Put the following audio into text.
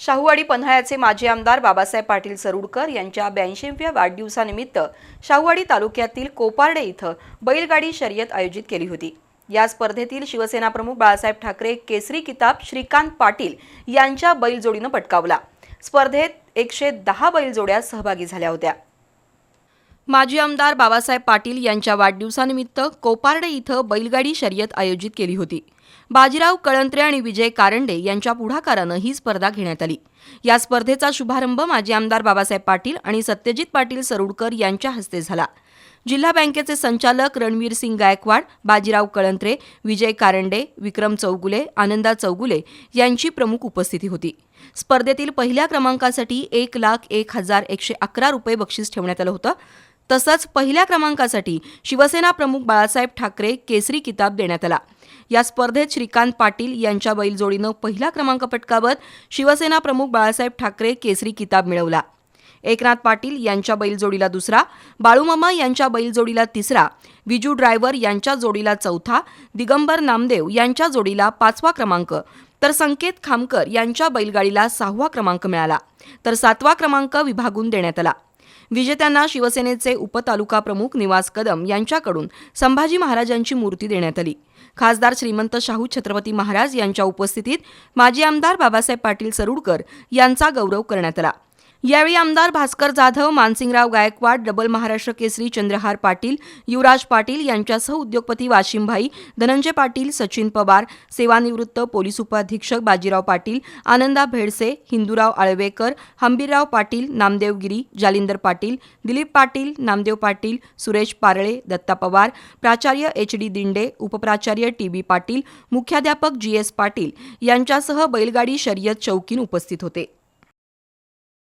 शाहूवाडी पन्हाळ्याचे माजी आमदार बाबासाहेब पाटील सरुडकर यांच्या ब्याऐंशीव्या वाढदिवसानिमित्त शाहूवाडी तालुक्यातील कोपार्डे इथं बैलगाडी शर्यत आयोजित केली होती. या स्पर्धेतील शिवसेना प्रमुख बाळासाहेब ठाकरे केसरी किताब श्रीकांत पाटील यांच्या बैलजोडीनं पटकावला. स्पर्धेत एकशे दहा बैलजोड्या सहभागी झाल्या होत्या. माजी आमदार बाबासाहेब पाटील यांच्या वाढदिवसानिमित्त कोपार्डे इथं बैलगाडी शर्यत आयोजित केली होती. बाजीराव कळंत्रे आणि विजय कारंडे यांच्या पुढाकारानं ही स्पर्धा घेण्यात आली. या स्पर्धेचा शुभारंभ माजी आमदार बाबासाहेब पाटील आणि सत्यजित पाटील सरुडकर यांच्या हस्ते झाला. जिल्हा बँकेचे संचालक रणवीर सिंग गायकवाड बाजीराव कळंत्रे विजय कारंडे विक्रम चौगुले आनंदा चौगुले यांची प्रमुख उपस्थिती होती. स्पर्धेतील पहिल्या क्रमांकासाठी एक लाख एक हजार एकशे अकरा रुपये बक्षीस ठेवण्यात आलं होतं. तसंच पहिल्या क्रमांकासाठी शिवसेना प्रमुख बाळासाहेब ठाकरे केसरी किताब देण्यात आला. या स्पर्धेत श्रीकांत पाटील यांच्या बैलजोडीनं पहिला क्रमांक पटकावत शिवसेना प्रमुख बाळासाहेब ठाकरे केसरी किताब मिळवला. एकनाथ पाटील यांच्या बैलजोडीला दुसरा बाळूमामा यांच्या बैलजोडीला तिसरा विजू ड्रायव्हर यांच्या जोडीला चौथा दिगंबर नामदेव यांच्या जोडीला पाचवा क्रमांक तर संकेत खामकर यांच्या बैलगाडीला सहावा क्रमांक मिळाला तर सातवा क्रमांक विभागून देण्यात आला. विजेत्यांना शिवसेनेचे उपतालुका प्रमुख निवास कदम यांच्याकडून संभाजी महाराजांची मूर्ती देण्यात आली. खासदार श्रीमंत शाहू छत्रपती महाराज यांच्या उपस्थितीत माजी आमदार बाबासाहेब पाटील सरुडकर यांचा गौरव करण्यात आला. यावेळी आमदार भास्कर जाधव मानसिंगराव गायकवाड डबल महाराष्ट्र केसरी चंद्रहार पाटील युवराज पाटील यांच्यासह उद्योगपती वाशिमभाई धनंजय पाटील सचिन पवार सेवानिवृत्त पोलीस उपाधीक्षक बाजीराव पाटील आनंदा भेडसे हिंदूराव आळवेकर हंबीरराव पाटील नामदेवगिरी जालिंदर पाटील दिलीप पाटील नामदेव पाटील सुरेश पारळे दत्ता पवार प्राचार्य एच डी दिंडे उपप्राचार्य टी बी पाटील मुख्याध्यापक जी एस पाटील यांच्यासह बैलगाडी शर्यत चौकीन उपस्थित होते.